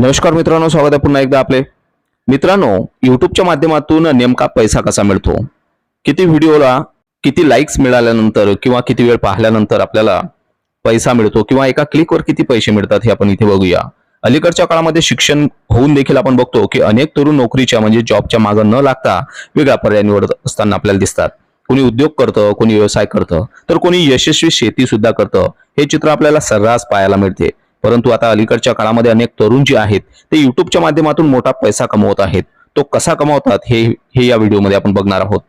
नमस्कार मित्रांनो स्वागत आहे पुन्हा एकदा आपले. मित्रांनो यूट्यूबच्या माध्यमातून नेमका पैसा कसा मिळतो? किती व्हिडिओला किती लाईक्स मिळाल्यानंतर किंवा किती वेळ पाहिल्यानंतर आपल्याला पैसा मिळतो किंवा एका क्लिकवर किती पैसे मिळतात हे आपण इथे बघूया. अलीकडच्या काळामध्ये शिक्षण होऊन देखील आपण बघतो की अनेक तरुण नोकरीच्या म्हणजे जॉबच्या मागं न लागता वेगळा पर्याय निवडत असताना आपल्याला दिसतात. कोणी उद्योग करतं कोणी व्यवसाय करतं तर कोणी यशस्वी शेती सुद्धा करतं. हे चित्र आपल्याला सर्रास पाहायला मिळते. परंतु आता अलीकडच्या काळामध्ये अनेक तरुण जे आहेत ते युट्यूबच्या माध्यमातून मोठा पैसा कमवत आहेत. तो कसा कमावतात हे हे या व्हिडिओमध्ये आपण बघणार आहोत.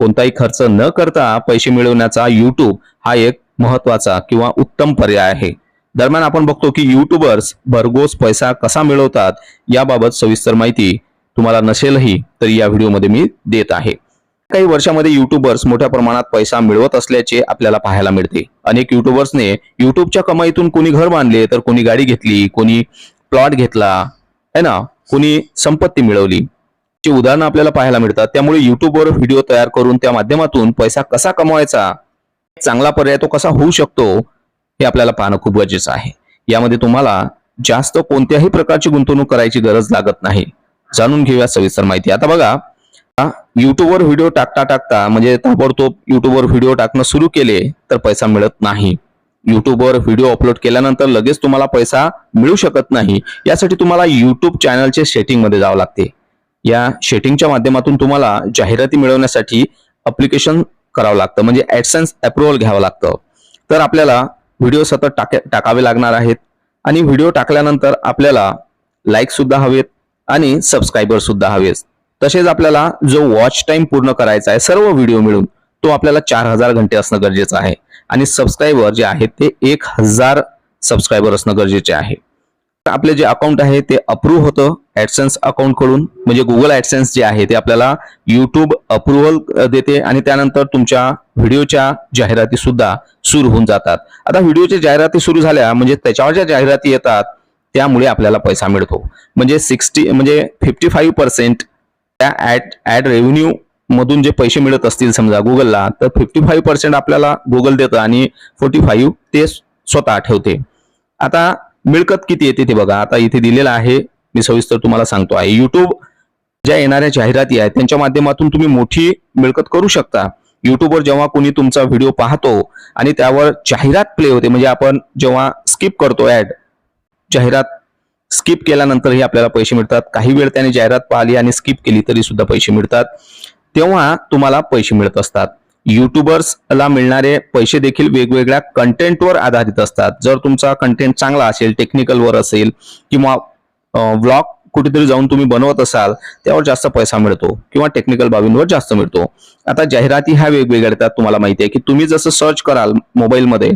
कोणताही खर्च न करता पैसे मिळवण्याचा युट्यूब हा एक महत्त्वाचा किंवा उत्तम पर्याय आहे. दरम्यान आपण बघतो की युट्यूबर्स भरघोस पैसा कसा मिळवतात याबाबत सविस्तर माहिती तुम्हाला नसेलही तरी या व्हिडिओमध्ये मी देत आहे. काही वर्षामध्ये युट्यूबर्स मोठ्या प्रमाणात पैसा मिळवत असल्याचे आपल्याला पाहायला मिळते. अनेक युट्यूबर्सने युट्यूबच्या कमाईतून कोणी घर बांधले तर कोणी गाडी घेतली कोणी प्लॉट घेतला है ना? कोणी संपत्ती मिळवली. ची उदाहरणं आपल्याला पाहायला मिळतात त्यामुळे युट्यूबवर व्हिडिओ तयार करून त्या माध्यमातून पैसा कसा कमवायचा चांगला पर्याय तो कसा होऊ शकतो हे आपल्याला पाहणं खूप गरजेचं आहे. यामध्ये तुम्हाला जास्त कोणत्याही प्रकारची गुंतवणूक करायची गरज लागत नाही. जाणून घेऊया सविस्तर माहिती. आता बघा युट्यूबवर व्हिडिओ टाकता टाकता म्हणजे ताबडतोब युट्यूबवर व्हिडिओ टाकणं सुरू केले तर पैसा मिळत नाही. युट्यूबवर व्हिडिओ अपलोड केल्यानंतर लगेच तुम्हाला पैसा मिळू शकत नाही. यासाठी तुम्हाला युट्यूब चॅनलचे सेटिंगमध्ये जावं लागते. या सेटिंगच्या माध्यमातून तुम्हाला जाहिराती मिळवण्यासाठी अप्लिकेशन करावं लागतं म्हणजे ॲडसन्स अप्रुव्हल घ्यावं लागतं. तर आपल्याला व्हिडिओ सतत टाके टाकावे लागणार आहेत. आणि व्हिडिओ टाकल्यानंतर आपल्याला लाईक सुद्धा हवेत आणि सबस्क्रायबरसुद्धा हवेत. तसेच आपल्याला जो वॉच टाइम पूर्ण करायचा आहे सर्व व्हिडिओ मिळून तो आपल्याला चार हजार घंटे असणं गरजेचं आहे. आणि सबस्क्रायबर जे आहेत ते एक हजार सबस्क्रायबर असणं गरजेचे आहे. आपले जे अकाउंट आहे ते अप्रूव्ह होतं ऍडसेन्स अकाउंटकडून म्हणजे गुगल ऍडसेन्स जे आहे ते आपल्याला युट्यूब अप्रुव्हल देते आणि त्यानंतर तुमच्या व्हिडिओच्या जाहिराती सुद्धा सुरू होऊन जातात. आता व्हिडिओच्या जाहिराती सुरू झाल्या म्हणजे त्याच्यावर ज्या जाहिराती येतात त्यामुळे आपल्याला पैसा मिळतो. म्हणजे सिक्स्टी म्हणजे फिफ्टी फाईव्ह पर्सेंट त्या ऍड ऍड रेव्हेन्यू मधून जे पैसे मिळत असतील समजा गुगलला तर फिफ्टी फाईव्ह पर्सेंट आपल्याला गुगल देतं आणि फोर्टी फाईव्ह ते स्वतः ठेवते. आता मिळकत किती येते ते बघा. आता इथे दिलेलं आहे मी सविस्तर तुम्हाला सांगतो आहे. युट्यूब ज्या येणाऱ्या जाहिराती आहेत त्यांच्या माध्यमातून तुम्ही मोठी मिळकत करू शकता. युट्यूबवर जेव्हा कोणी तुमचा व्हिडिओ पाहतो आणि त्यावर जाहिरात प्ले होते म्हणजे आपण जेव्हा स्किप करतो ऍड जाहिरात स्किप केल्यानंतरही आपल्याला पैसे मिळतात. काही वेळ त्याने जाहिरात पाहिली आणि स्किप केली तरी सुद्धा पैसे मिळतात. तेव्हा तुम्हाला पैसे मिळत असतात. युट्यूबर्सला मिळणारे पैसे देखील वेगवेगळ्या कंटेंटवर आधारित असतात. जर तुमचा कंटेंट चांगला असेल टेक्निकलवर असेल किंवा व्लॉग कुठेतरी जाऊन तुम्ही बनवत असाल त्यावर जास्त पैसा मिळतो किंवा टेक्निकल बाबींवर जास्त मिळतो. आता जाहिराती ह्या वेगवेगळ्या येतात तुम्हाला माहिती आहे की तुम्ही जसं सर्च कराल मोबाईलमध्ये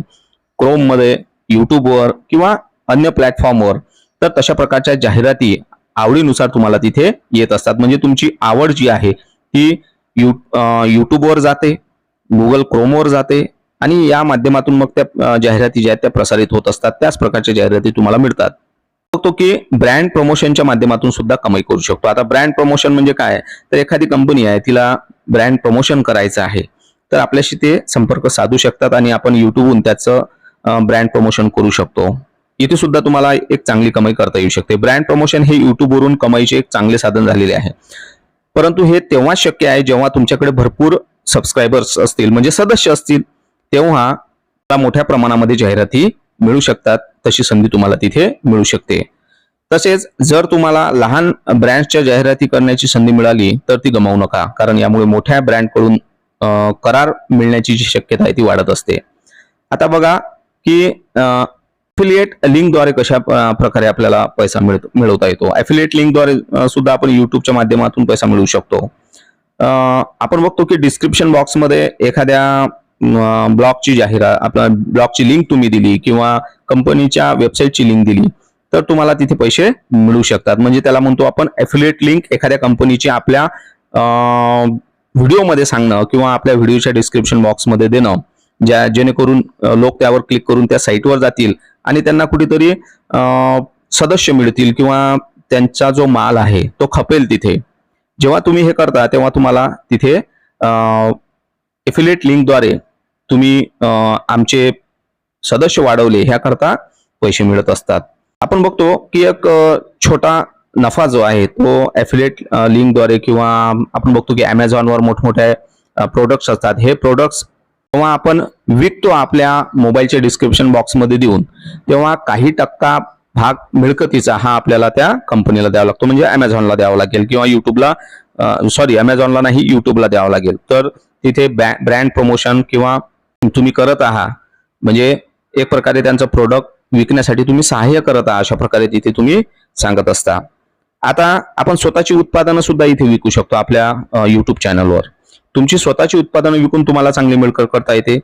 क्रोममध्ये युट्यूबवर किंवा अन्य प्लॅटफॉर्मवर तर तशा प्रकारच्या जाहिराती आवडीनुसार तुम्हाला तिथे येत असतात. म्हणजे तुमची आवड जी आहे ती यू यूट्यूबवर जाते गुगल क्रोमवर जाते आणि या माध्यमातून मग त्या जाहिराती ज्या आहेत त्या प्रसारित होत असतात. त्याच प्रकारच्या जाहिराती तुम्हाला मिळतात. बघतो की ब्रँड प्रमोशनच्या माध्यमातून सुद्धा कमाई करू शकतो. आता ब्रँड प्रमोशन म्हणजे काय? तर एखादी कंपनी आहे तिला ब्रँड प्रमोशन करायचं आहे तर आपल्याशी ते संपर्क साधू शकतात आणि आपण युट्यूबहून त्याचं ब्रँड प्रमोशन करू शकतो. इथे सुद्धा तुम्हाला एक चांगली कमाई करता येऊ शकते. ब्रँड प्रमोशन हे युट्यूबवरून कमाईचे एक चांगले साधन झालेले आहे. परंतु हे तेव्हा शक्य आहे जेव्हा तुमच्याकडे भरपूर सबस्क्रायबर्स असतील म्हणजे सदस्य असतील तेव्हा त्या मोठ्या प्रमाणामध्ये जाहिराती मिळू शकतात. तशी संधी तुम्हाला तिथे मिळू शकते. तसेच जर तुम्हाला लहान ब्रँडच्या जाहिराती करण्याची संधी मिळाली तर ती गमावू नका. कारण यामुळे मोठ्या ब्रँडकडून करार मिळण्याची जी शक्यता आहे ती वाढत असते. आता बघा की ॲफिलिएट लिंकद्वारे कशा प्रकारे आपल्याला पैसा मिळतो मिळवता येतो? ॲफिलिएट लिंकद्वारे सुद्धा आपण युट्यूबच्या माध्यमातून पैसा मिळवू शकतो. आपण बघतो की डिस्क्रिप्शन बॉक्समध्ये एखाद्या ब्लॉगची जाहिरात आपल्या ब्लॉगची लिंक तुम्ही दिली किंवा कंपनीच्या वेबसाईटची लिंक दिली तर तुम्हाला तिथे पैसे मिळू शकतात. म्हणजे त्याला म्हणतो आपण ॲफिलिएट लिंक एखाद्या कंपनीची आपल्या व्हिडिओमध्ये सांगणं किंवा आपल्या व्हिडिओच्या डिस्क्रिप्शन बॉक्समध्ये देणं. ज्या जेणेकरून लोक त्यावर क्लिक करून त्या साईटवर जातील आणि त्यांना कुठेतरी सदस्य मिळतील किंवा त्यांचा जो माल आहे तो खपेल तिथे. जेव्हा तुम्ही हे करता तेव्हा तुम्हाला तिथे एफिलेट लिंकद्वारे तुम्ही आमचे सदस्य वाढवले ह्याकरता पैसे मिळत असतात. आपण बघतो की एक छोटा नफा जो आहे तो ॲफिलेट लिंकद्वारे किंवा आपण बघतो की ॲमेझॉनवर मोठमोठे प्रोडक्ट्स असतात. हे प्रोडक्ट्स जेव्हा आपण विकतो आपल्या मोबाईलच्या डिस्क्रिप्शन बॉक्समध्ये देऊन तेव्हा काही टक्का भाग मिळकतीचा हा आपल्याला त्या कंपनीला द्यावा लागतो. म्हणजे अमेझॉनला द्यावा लागेल किंवा युट्यूबला सॉरी अमेझॉनला नाही युट्यूबला द्यावं लागेल. तर तिथे ब्रँड प्रमोशन किंवा तुम्ही करत आहात म्हणजे एक प्रकारे त्यांचं प्रोडक्ट विकण्यासाठी तुम्ही सहाय्य करत आहात अशा प्रकारे तिथे तुम्ही सांगत असता. आता आपण स्वतःची उत्पादनं सुद्धा इथे विकू शकतो आपल्या युट्यूब चॅनलवर तुमची स्वतःची उत्पादनं विकून तुम्हाला चांगली मिळकत करता येते.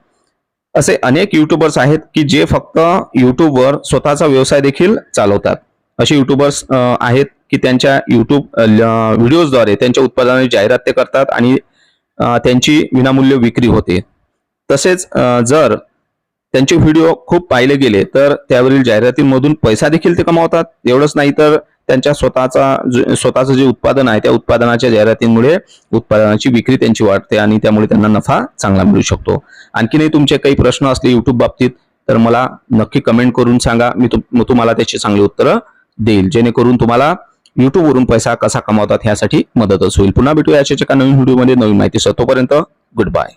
असे अनेक युट्यूबर्स आहेत की जे फक्त युट्यूबवर स्वतःचा व्यवसाय देखील चालवतात. असे युट्यूबर्स आहेत की त्यांच्या युट्यूब व्हिडिओजद्वारे त्यांच्या उत्पादनाची जाहिरात ते करतात आणि त्यांची विनामूल्य विक्री होते. तसेच जर त्यांचे व्हिडिओ खूप पाहिले गेले तर त्यावरील जाहिरातींमधून पैसा देखील ते कमावतात. एवढंच नाही तर त्यांच्या स्वतःचा स्वतःचं जे उत्पादन आहे त्या उत्पादनाच्या जाहिरातींमुळे उत्पादनाची विक्री त्यांची वाढते आणि त्यामुळे त्यांना नफा चांगला मिळू शकतो. आणखीनही तुमचे काही प्रश्न असले युट्यूब बाबतीत तर मला नक्की कमेंट करून सांगा. मी तुम- तुम्हाला त्याची चांगली उत्तरं देईल. जेणेकरून तुम्हाला युट्यूबवरून पैसा कसा कमावतात ह्यासाठी मदतच होईल. पुन्हा भेटूया याच्या एका नवीन व्हिडिओमध्ये नवीन माहिती तोपर्यंत गुड बाय